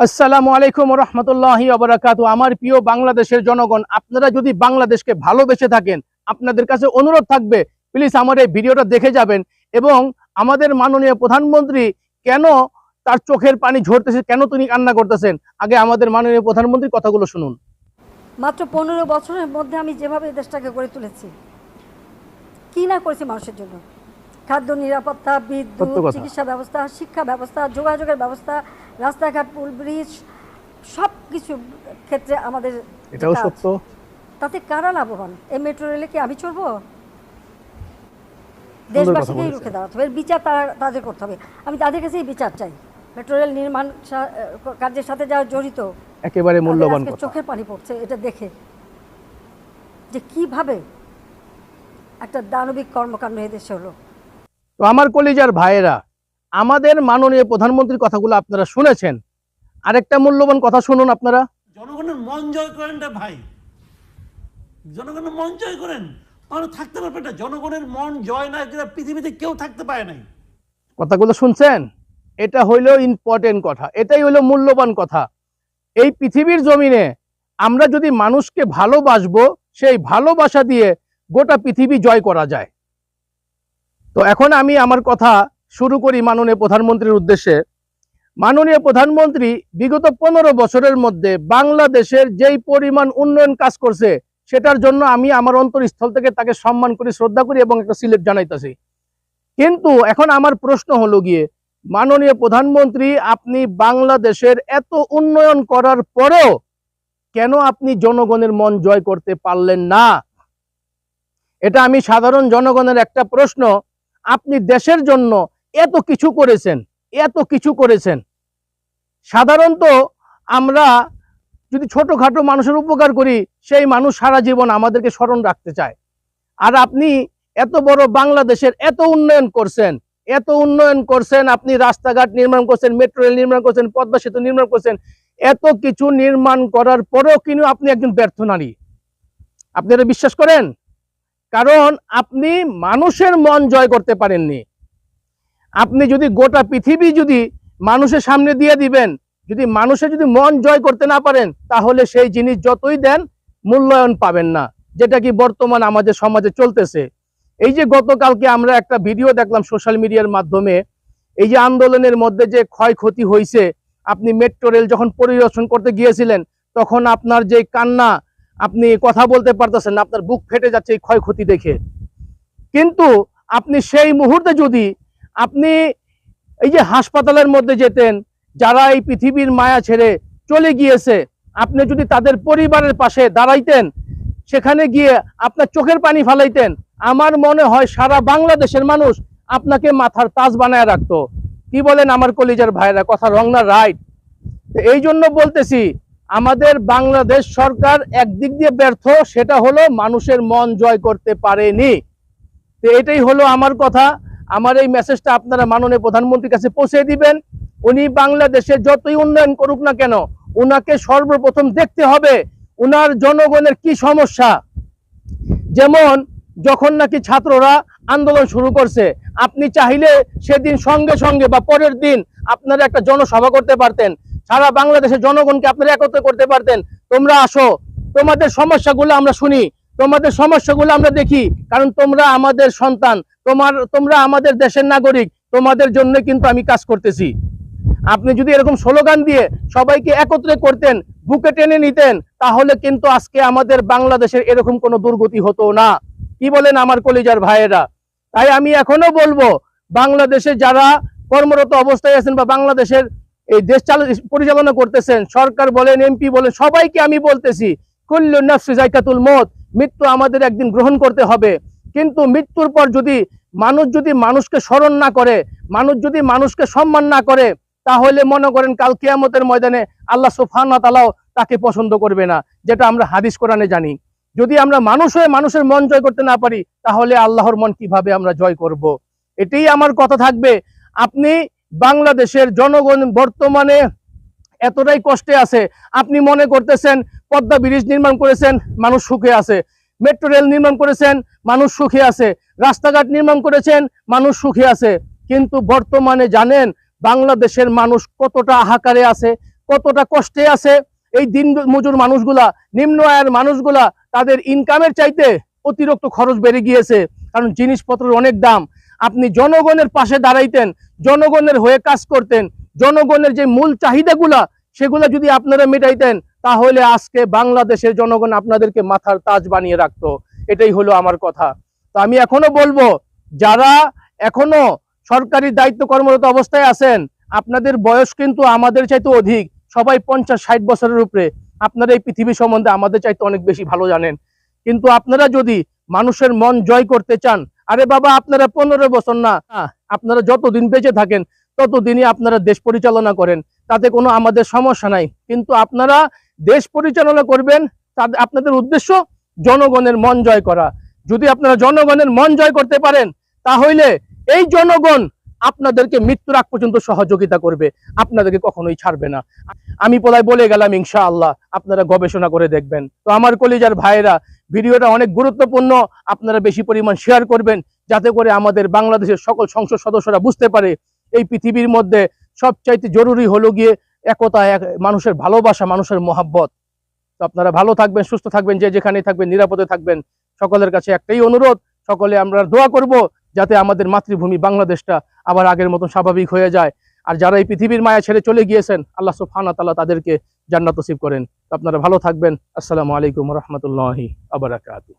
আসসালামু আলাইকুম রহমতুল্লাহি আবরাকাতু আমার প্রিয় বাংলাদেশের জনগণ আপনারা যদি বাংলাদেশকে ভালোবেসে থাকেন আপনাদের কাছে অনুরোধ থাকবে প্লিজ আমার এই ভিডিওটা দেখে যাবেন এবং আমাদের মাননীয় প্রধানমন্ত্রী কেন তার চোখের পানি ঝরতেছে কেন তিনি কান্না করতেছেন? আগে আমাদের মাননীয় প্রধানমন্ত্রীর কথাগুলো শুনুন। মাত্র পনেরো বছরের মধ্যে আমি যেভাবে দেশটাকে গড়ে তুলেছি কি না করেছি মানুষের জন্য? খাদ্য নিরাপত্তা বিদ্যুৎ চিকিৎসা ব্যবস্থা শিক্ষা ব্যবস্থা যোগাযোগের ব্যবস্থা রাস্তাঘাট পুল ব্রিজ সব কিছু ক্ষেত্রে আমাদের এটাও সত্য? তাতে কারা লাভবান? এই মেট্রো রেলে কি আমি চড়বো? দেশবাসীকেই রুখে দাঁড়াতে হবে। বিচার তারা তাদের করতে হবে। আমি তাদের কাছেই বিচার চাই। মেট্রো রেল নির্মাণ কার্যের সাথে যারা জড়িত একেবারে মূল্যবান চোখের পানি পড়ছে এটা দেখে। যে কীভাবে একটা দানবিক কর্মকাণ্ড এদেশে হলো। তো আমার কলিজার ভাইয়েরা আমাদের মাননীয় প্রধানমন্ত্রীর কথাগুলো আপনারা শুনেছেন। আরেকটা মূল্যবান কথা শুনুন আপনারা। জনগণের মন জয় করেন ভাই। জনগণের মন জয় করেন। মানুষ থাকতে পারবে না। জনগণের মন জয় না পৃথিবীতে কেউ থাকতে পারে নাই। কথাগুলো শুনছেন? এটা হইল ইম্পর্টেন্ট কথা। এটাই হইল মূল্যবান কথা। এই পৃথিবীর জমিনে আমরা যদি মানুষকে ভালোবাসবো সেই ভালোবাসা দিয়ে গোটা পৃথিবী জয় করা যায়। তো এখন আমি আমার কথা শুরু করি মাননীয় প্রধানমন্ত্রীর উদ্দেশ্যে। মাননীয় প্রধানমন্ত্রী, বিগত পনেরো বছরের মধ্যে বাংলাদেশের যেই পরিমাণ উন্নয়ন কাজ করছে, সেটার জন্য আমি আমার অন্তরস্থল থেকে তাকে সম্মান করি, শ্রদ্ধা করি এবং একটা সিলেট জানাইতেছি। কিন্তু এখন আমার প্রশ্ন হলো গিয়ে, মাননীয় প্রধানমন্ত্রী, আপনি বাংলাদেশের এত উন্নয়ন করার পরেও কেন আপনি জনগণের মন জয় করতে পারলেন না? এটা আমি সাধারণ জনগণের একটা প্রশ্ন। আপনি দেশের জন্য এত কিছু করেছেন, এত কিছু করেছেন। সাধারণত আমরা যদি ছোটখাটো মানুষের উপকার করি, সেই মানুষ সারা জীবন আমাদেরকে স্মরণ রাখতে চায়। আর আপনি এত বড় বাংলাদেশের এত উন্নয়ন করছেন, এত উন্নয়ন করছেন, আপনি রাস্তাঘাট নির্মাণ করছেন, মেট্রো রেল নির্মাণ করছেন, পদ্মা সেতু নির্মাণ করছেন, এত কিছু নির্মাণ করার পরেও কিন্তু আপনি একজন ব্যর্থ নারী। আপনি এটা বিশ্বাস করেন? কারণ আপনি মানুষের মন জয় করতে পারেননি। আপনি যদি গোটা পৃথিবী যদি মানুষের সামনে দিয়ে দিবেন, যদি মানুষের যদি মন জয় করতে না পারেন, তাহলে সেই জিনিস যতই দেন, মূল্যায়ন পাবেন না। যেটা কি বর্তমান আমাদের সমাজে চলতেছে। এই যে গতকালকে আমরা একটা ভিডিও দেখলাম সোশ্যাল মিডিয়ার মাধ্যমে, এই যে আন্দোলনের মধ্যে যে ক্ষয়ক্ষতি হয়েছে আপনি মেট্রো রেল যখন পরিদর্শন করতে গিয়েছিলেন, তখন আপনার যে কান্না, আপনি কথা বলতে পারতেছেন আপনার বুক ফেটে যাচ্ছে এই ক্ষয়ক্ষতি দেখে। কিন্তু আপনি সেই মুহূর্তে যদি আপনি এই যে হাসপাতালের মধ্যে যেতেন, যারা এই পৃথিবীর মায়া ছেড়ে চলে গিয়েছে, আপনি যদি তাদের পরিবারের পাশে দাঁড়াইতেন, সেখানে গিয়ে আপনার চোখের পানি ফালাইতেন, আমার মনে হয় সারা বাংলাদেশের মানুষ আপনাকে মাথার তাজ বানায় রাখতো। কি বলেন আমার কলিজার ভাইরা? কথা রং না রাইট এই জন্য বলতেছি, আমাদের বাংলাদেশ সরকার একদিক দিয়ে ব্যর্থ, সেটা হলো মানুষের মন জয় করতে পারেনি। তো এটাই হলো আমার কথা। আমার এই মেসেজটা আপনারা মাননীয় প্রধানমন্ত্রীর কাছে পৌঁছে দিবেন। উনি বাংলাদেশে যতই উন্নয়ন করুক না কেন, উনাকে সর্বপ্রথম দেখতে হবে উনার জনগণের কি সমস্যা। যেমন, যখন নাকি ছাত্ররা আন্দোলন শুরু করছে, আপনি চাইলে সেদিন সঙ্গে সঙ্গে বা পরের দিন আপনারা একটা জনসভা করতে পারতেন। সারা বাংলাদেশের জনগণকে আপনারা একত্র করতে পারতেন। তোমরা আসো, তোমাদের সমস্যাগুলো আমরা শুনি। তোমাদের সমস্যাগুলো আমরা দেখি, কারণ তোমরা আমাদের সন্তান, তোমার, তোমরা আমাদের দেশের নাগরিক, তোমাদের জন্য কিন্তু আমি কাজ করতেছি। আপনি যদি এরকম স্লোগান দিয়ে সবাইকে একত্রে করতেন, বুকে টেনে নিতেন, তাহলে কিন্তু আজকে আমাদের বাংলাদেশের এরকম কোনো দুর্গতি হতো না। কি বলেন আমার কলিজার ভাইয়েরা? তাই আমি এখনও বলব, বাংলাদেশে যারা কর্মরত অবস্থায় আছেন বা বাংলাদেশের এই দেশ চাল, পরিচালনা করতেছেন, সরকার বলেন, এমপি বলেন, সবাইকে আমি বলতেছি, কুল্লু নফসি জায়কাতুল মত মৃত্যু আমাদের একদিন গ্রহণ করতে হবে। কিন্তু মৃত্যুর পর যদি মানুষ যদি মানুষকে স্মরণ না করে, মানুষ যদি মানুষকে সম্মান না করে, তাহলে মনে করেন কাল কিয়ামতের ময়দানে আল্লাহ সুফানা তালাও তাকে পছন্দ করবে না, যেটা আমরা হাদিস কোরআনে জানি। যদি আমরা মানুষ হয়ে মানুষের মন জয় করতে না পারি, তাহলে আল্লাহর মন কীভাবে আমরা জয় করব। এটাই আমার কথা থাকবে। আপনি বাংলাদেশের জনগণ বর্তমানে এতটাই কষ্টে আছে, আপনি মনে করতেছেন পদ্মা ব্রিজ নির্মাণ করেছেন, মানুষ সুখে আছে। মেট্রো রেল নির্মাণ করেছেন, মানুষ সুখে আছে। রাস্তাঘাট নির্মাণ করেছেন, মানুষ সুখে আছে। কিন্তু বর্তমানে জানেন, বাংলাদেশের মানুষ কতটা হাহাকারে আছে, কতটা কষ্টে আছে। এই দিন মজুর মানুষগুলা, নিম্ন আয়ের মানুষগুলা, তাদের ইনকামের চাইতে অতিরিক্ত খরচ বেড়ে গিয়েছে। কারণ জিনিসপত্রের অনেক দাম। আপনি জনগণের পাশে দাঁড়াইতেন, জনগণের হয়ে কাজ করতেন, জনগণের যে মূল চাহিদাগুলা, সেগুলা যদি আপনারা মেটাইতেন তাহলে আজকে বাংলাদেশের জনগণ আপনাদেরকে মাথার তাজ বানিয়ে রাখতো। এটাই হলো আমার কথা। তো আমি এখনও বলব, যারা এখনও সরকারি দায়িত্ব কর্মরত অবস্থায় আছেন, আপনাদের বয়স কিন্তু আমাদের চাইতে অধিক। সবাই পঞ্চাশ, ষাট বছরের উপরে। আপনারা এই পৃথিবী সম্বন্ধে আমাদের চাইতে অনেক বেশি ভালো জানেন। কিন্তু আপনারা যদি মানুষের মন জয় করতে চান, আরে বাবা, আপনারা পনেরো বছর না, আপনারা যতদিন বেঁচে থাকেন, ততদিনই আপনারা দেশ পরিচালনা করেন। তাতে কোনো আমাদের সমস্যা নাই। কিন্তু আপনারা দেশ পরিচালনা করবেন আপনাদের উদ্দেশ্য জনগণের মন জয় করা। যদি আপনারা জনগণের মন জয় করতে পারেন, তাহলে এই জনগণ আপনাদেরকে মৃত্যুর আগ পর্যন্ত সহযোগিতা করবে, আপনাদেরকে কখনোই ছাড়বে না। আমি পলায় বলে গেলাম, ইনশাআল্লাহ, আপনারা গবেষণা করে দেখবেন। তো আমার কলিজার ভাইরা ভিডিওটা অনেক গুরুত্বপূর্ণ, আপনারা বেশি পরিমাণ শেয়ার করবেন, যাতে করে আমাদের বাংলাদেশের সকল সংসদ সদস্যরা বুঝতে পারে, এই পৃথিবীর মধ্যে সবচাইতে জরুরি হলো গিয়ে একতা এক, মানুষের ভালোবাসা, মানুষের মহাব্বত। তো আপনারা ভালো থাকবেন, সুস্থ থাকবেন, যে যেখানে থাকবেন, নিরাপদে থাকবেন। সকলের কাছে একটাই অনুরোধ, সকলে আমরা দোয়া করব যাতে আমাদের মাতৃভূমি বাংলাদেশটা আবার আগের মতন স্বাভাবিক হয়ে যায়। আর যারা এই পৃথিবীর মায়া ছেড়ে চলে গিয়েছেন, আল্লাহ ওয়া তাআলা তাদেরকে জান্নাত করেন। আপনারা ভালো থাকবেন। আসসালামু আলাইকুম রহমতুল্লাহি আবরাকাতু